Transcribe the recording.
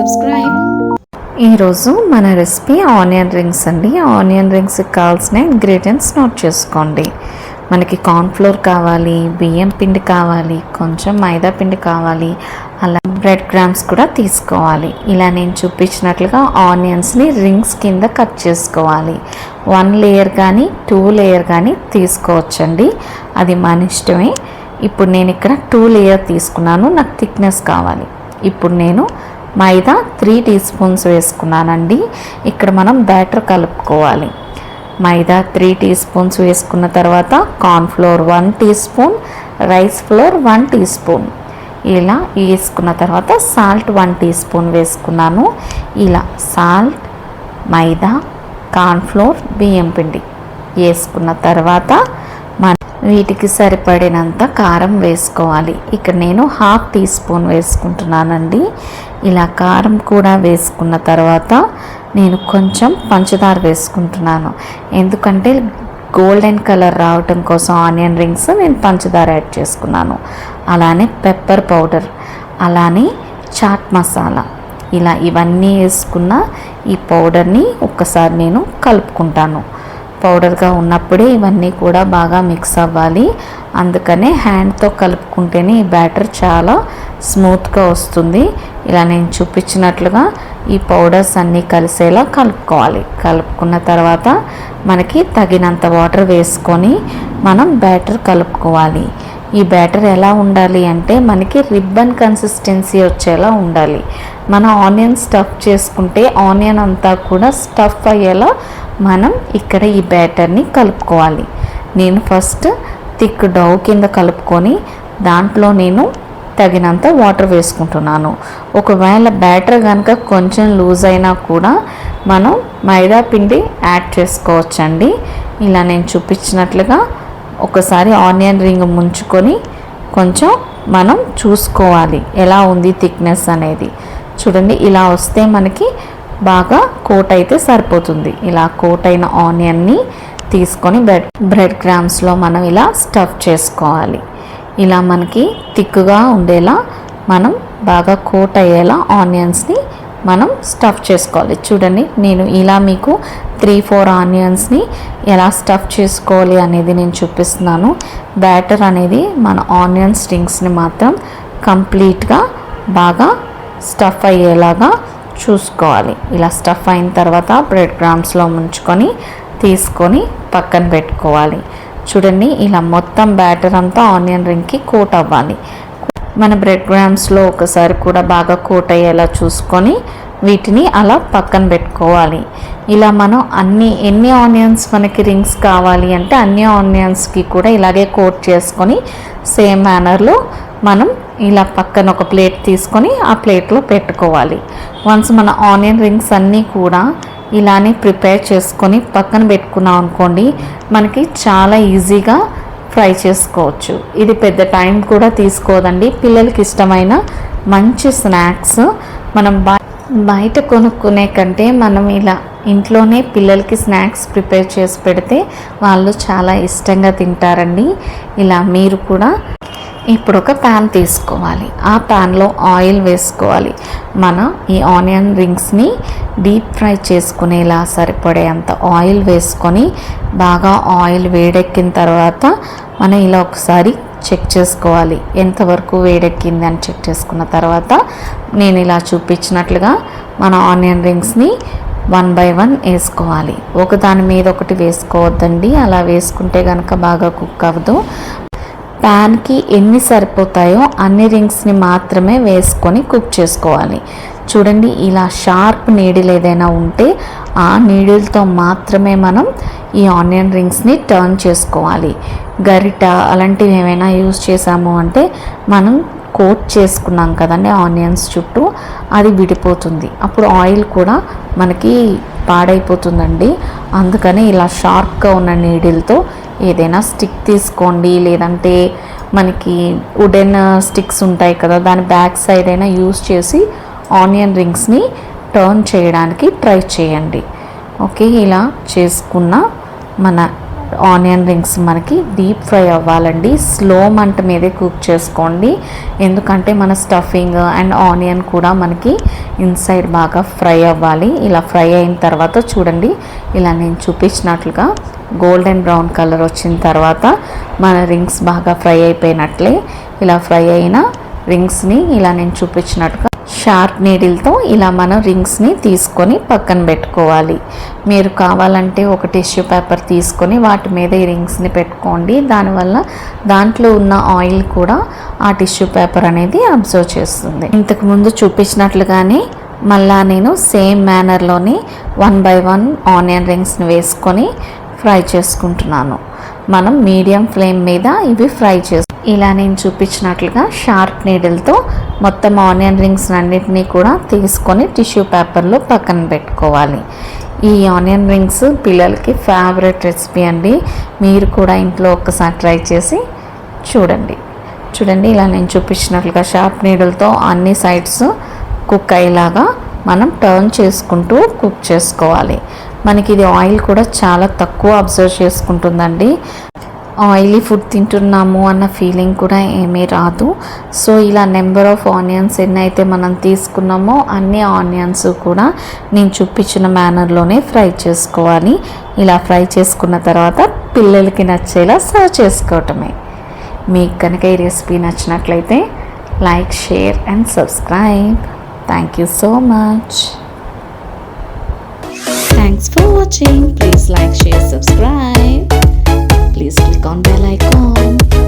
Subscribe ఈరోజు మన recipe onion rings అండి. ఆనియన్ రింగ్స్కి కావాల్సిన ఇంగ్రీడియంట్స్ నోట్ చేసుకోండి. మనకి కార్న్ఫ్లోర్ కావాలి బియ్యం పిండి కావాలి కొంచెం మైదా పిండి కావాలి అలా బ్రెడ్ గ్రామ్స్ కూడా తీసుకోవాలి. ఇలా నేను చూపించినట్లుగా ఆనియన్స్ని రింగ్స్ కింద కట్ చేసుకోవాలి. వన్ లేయర్ కానీ టూ లేయర్ కానీ తీసుకోవచ్చండి. అది మన ఇష్టమే. ఇప్పుడు నేను ఇక్కడ టూ లేయర్ తీసుకున్నాను. నాకు థిక్నెస్ కావాలి. ఇప్పుడు నేను మైదా త్రీ టీ స్పూన్స్ వేసుకున్నానండి. ఇక్కడ మనం బ్యాటర్ కలుపుకోవాలి. మైదా త్రీ టీ స్పూన్స్ వేసుకున్న తర్వాత cornflour one teaspoon rice flour one teaspoon. ఇలా వేసుకున్న తర్వాత సాల్ట్ వన్ టీ స్పూన్ వేసుకున్నాను. ఇలా సాల్ట్ మైదా కార్న్ఫ్లోర్ బియ్యం పిండి వేసుకున్న తర్వాత వీటికి సరిపడినంత కారం వేసుకోవాలి. ఇక్కడ నేను హాఫ్ టీ స్పూన్ వేసుకుంటున్నానండి. ఇలా కారం కూడా వేసుకున్న తర్వాత నేను కొంచెం పంచదార వేసుకుంటున్నాను. ఎందుకంటే గోల్డెన్ కలర్ రావటం కోసం ఆనియన్ రింగ్స్ నేను పంచదార యాడ్ చేసుకున్నాను. అలానే పెప్పర్ పౌడర్ అలానే చాట్ మసాలా. ఇలా ఇవన్నీ వేసుకున్న ఈ పౌడర్ని ఒక్కసారి నేను కలుపుకుంటాను. పౌడర్గా ఉన్నప్పుడే ఇవన్నీ కూడా బాగా మిక్స్ అవ్వాలి. అందుకనే హ్యాండ్తో కలుపుకుంటేనే ఈ బ్యాటర్ చాలా స్మూత్గా వస్తుంది. ఇలా నేను చూపించినట్లుగా ఈ పౌడర్స్ అన్నీ కలిసేలా కలుపుకోవాలి. కలుపుకున్న తర్వాత మనకి తగినంత వాటర్ వేసుకొని మనం బ్యాటర్ కలుపుకోవాలి. ఈ బ్యాటర్ ఎలా ఉండాలి అంటే మనకి రిబ్బన్ కన్సిస్టెన్సీ వచ్చేలా ఉండాలి. మనం ఆనియన్ స్టఫ్ చేసుకుంటే ఆనియన్ అంతా కూడా స్టఫ్ అయ్యేలా మనం ఇక్కడ ఈ బ్యాటర్ని కలుపుకోవాలి. నేను ఫస్ట్ థిక్ డౌ కింద కలుపుకొని దాంట్లో నేను తగినంత వాటర్ వేసుకుంటున్నాను. ఒకవేళ బ్యాటర్ కనుక కొంచెం లూజ్ అయినా కూడా మనం మైదా పిండి యాడ్ చేసుకోవచ్చండి. ఇలా నేను చూపించినట్లుగా ఒకసారి ఆనియన్ రింగ్ ముంచుకొని కొంచెం మనం చూసుకోవాలి ఎలా ఉంది థిక్నెస్ అనేది. చూడండి ఇలా వస్తే మనకి బాగా కోట్ అయితే సరిపోతుంది. ఇలా కోట్ అయిన ఆనియన్ని తీసుకొని బ్రెడ్ బ్రెడ్ గ్రామ్స్లో మనం ఇలా స్టఫ్ చేసుకోవాలి. ఇలా మనకి థిక్గా ఉండేలా మనం బాగా కోట్ అయ్యేలా ఆనియన్స్ని మనం స్టఫ్ చేసుకోవాలి. చూడండి నేను ఇలా మీకు త్రీ ఫోర్ ఆనియన్స్ని ఎలా స్టఫ్ చేసుకోవాలి అనేది నేను చూపిస్తున్నాను. బ్యాటర్ అనేది మన ఆనియన్ స్ట్రింగ్స్ని మాత్రం కంప్లీట్గా బాగా స్టఫ్ అయ్యేలాగా చూసుకోవాలి. ఇలా స్టఫ్ అయిన తర్వాత బ్రెడ్ గ్రామ్స్లో ముంచుకొని తీసుకొని పక్కన పెట్టుకోవాలి. చూడండి ఇలా మొత్తం బ్యాటర్ అంతా ఆనియన్ రింగ్కి కోట్ అవ్వాలి. మన బ్రెడ్ గ్రామ్స్లో ఒకసారి కూడా బాగా కోట్ అయ్యేలా చూసుకొని వీటిని అలా పక్కన పెట్టుకోవాలి. ఇలా మనం అన్ని ఎన్ని ఆనియన్స్ మనకి రింగ్స్ కావాలి అంటే అన్ని ఆనియన్స్కి కూడా ఇలాగే కోట్ చేసుకొని సేమ్ మేనర్లో మనం ఇలా పక్కన ఒక ప్లేట్ తీసుకొని ఆ ప్లేట్లో పెట్టుకోవాలి. వన్స్ మన ఆనియన్ రింగ్స్ అన్నీ కూడా ఇలానే ప్రిపేర్ చేసుకొని పక్కన పెట్టుకున్నాం అనుకోండి మనకి చాలా ఈజీగా ఫ్రై చేసుకోవచ్చు. ఇది పెద్ద టైం కూడా తీసుకోదండి. పిల్లలకి ఇష్టమైన మంచి స్నాక్స్ మనం బా బయట కొనుక్కునే కంటే మనం ఇలా ఇంట్లోనే పిల్లలకి స్నాక్స్ ప్రిపేర్ చేసి పెడితే వాళ్ళు చాలా ఇష్టంగా తింటారండి. ఇలా మీరు కూడా ఇప్పుడు ఒక ప్యాన్ తీసుకోవాలి. ఆ ప్యాన్లో ఆయిల్ వేసుకోవాలి. మనం ఈ ఆనియన్ రింగ్స్ని డీప్ ఫ్రై చేసుకునేలా సరిపడే అంత ఆయిల్ వేసుకొని బాగా ఆయిల్ వేడెక్కిన తర్వాత మనం ఇలా ఒకసారి చెక్ చేసుకోవాలి. ఎంతవరకు వేడెక్కింది అని చెక్ చేసుకున్న తర్వాత నేను ఇలా చూపించినట్లుగా మన ఆనియన్ రింగ్స్ని వన్ బై వన్ వేసుకోవాలి. ఒక దాని మీద ఒకటి వేసుకోవద్దండి. అలా వేసుకుంటే కనుక బాగా కుక్ అవ్వదు. ప్యాన్కి ఎన్ని సరిపోతాయో అన్ని రింగ్స్ని మాత్రమే వేసుకొని కుక్ చేసుకోవాలి. చూడండి ఇలా షార్ప్ నీడిల్ ఏదైనా ఉంటే ఆ నీడిల్తో మాత్రమే మనం ఈ ఆనియన్ రింగ్స్ని టర్న్ చేసుకోవాలి. గరిట అలాంటివి ఏమైనా యూజ్ చేసాము అంటే మనం కోట్ చేసుకున్నాం కదండి ఆనియన్స్ చుట్టూ అది విడిపోతుంది. అప్పుడు ఆయిల్ కూడా మనకి పాడైపోతుందండి. అందుకని ఇలా షార్ప్గా ఉన్న నీడిల్తో ఏదైనా స్టిక్ తీసుకోండి లేదంటే మనకి వుడెన్ స్టిక్స్ ఉంటాయి కదా దాని బ్యాక్ సైడ్ అయినా యూస్ చేసి ఆనియన్ రింగ్స్ని టర్న్ చేయడానికి ట్రై చేయండి. ఓకే ఇలా చేసుకున్న మన ఆనియన్ రింగ్స్ మనకి డీప్ ఫ్రై అవ్వాలండి. స్లో మంట మీదే కుక్ చేసుకోండి. ఎందుకంటే మన స్టఫింగ్ అండ్ ఆనియన్ కూడా మనకి ఇన్సైడ్ బాగా ఫ్రై అవ్వాలి. ఇలా ఫ్రై అయిన తర్వాత చూడండి. ఇలా నేను చూపించినట్లుగా గోల్డెన్ బ్రౌన్ కలర్ వచ్చిన తర్వాత మన రింగ్స్ బాగా ఫ్రై అయిపోయినట్లే. ఇలా ఫ్రై అయిన రింగ్స్ని ఇలా నేను చూపించినట్టుగా షార్ప్ నీడిల్తో ఇలా మనం రింగ్స్ని తీసుకొని పక్కన పెట్టుకోవాలి. మీరు కావాలంటే ఒక టిష్యూ పేపర్ తీసుకొని వాటి మీద ఈ రింగ్స్ని పెట్టుకోండి. దానివల్ల దాంట్లో ఉన్న ఆయిల్ కూడా ఆ టిష్యూ పేపర్ అనేది అబ్జర్వ్ చేస్తుంది. ఇంతకుముందు చూపించినట్లుగానే మళ్ళా నేను సేమ్ మేనర్లోని వన్ బై వన్ ఆనియన్ రింగ్స్ని వేసుకొని ఫ్రై చేసుకుంటున్నాను. మనం మీడియం ఫ్లేమ్ మీద ఇవి ఫ్రై చేస్తాం ఇలా నేను చూపించినట్లుగా షార్ప్ నీడిల్తో మొత్తం ఆనియన్ రింగ్స్ అన్నిటినీ కూడా తీసుకొని టిష్యూ పేపర్లో పక్కన పెట్టుకోవాలి. ఈ ఆనియన్ రింగ్స్ పిల్లలకి ఫేవరెట్ రెసిపీ అండి. మీరు కూడా ఇంట్లో ఒక్కసారి ట్రై చేసి చూడండి. చూడండి ఇలా నేను చూపించినట్లుగా షార్ప్ నీడిల్తో అన్ని సైడ్స్ కుక్ అయ్యేలాగా మనం టర్న్ చేసుకుంటూ కుక్ చేసుకోవాలి. మనకి ఇది ఆయిల్ కూడా చాలా తక్కువ అబ్జర్వ్ చేసుకుంటుందండి. ఆయిలీ ఫుడ్ తింటున్నాము అన్న ఫీలింగ్ కూడా ఏమీ రాదు. సో ఇలా నెంబర్ ఆఫ్ ఆనియన్స్ ఎన్ని అయితే మనం తీసుకున్నామో అన్ని ఆనియన్స్ కూడా నేను చూపించిన మేనర్లోనే ఫ్రై చేసుకోవాలి. ఇలా ఫ్రై చేసుకున్న తర్వాత పిల్లలకి నచ్చేలా సర్వ్ చేసుకోవటమే. మీకు కనుక ఈ రెసిపీ నచ్చినట్లయితే like share and subscribe. Thank you so much. Thanks for watching. Please like, share, subscribe. Please click on bell icon.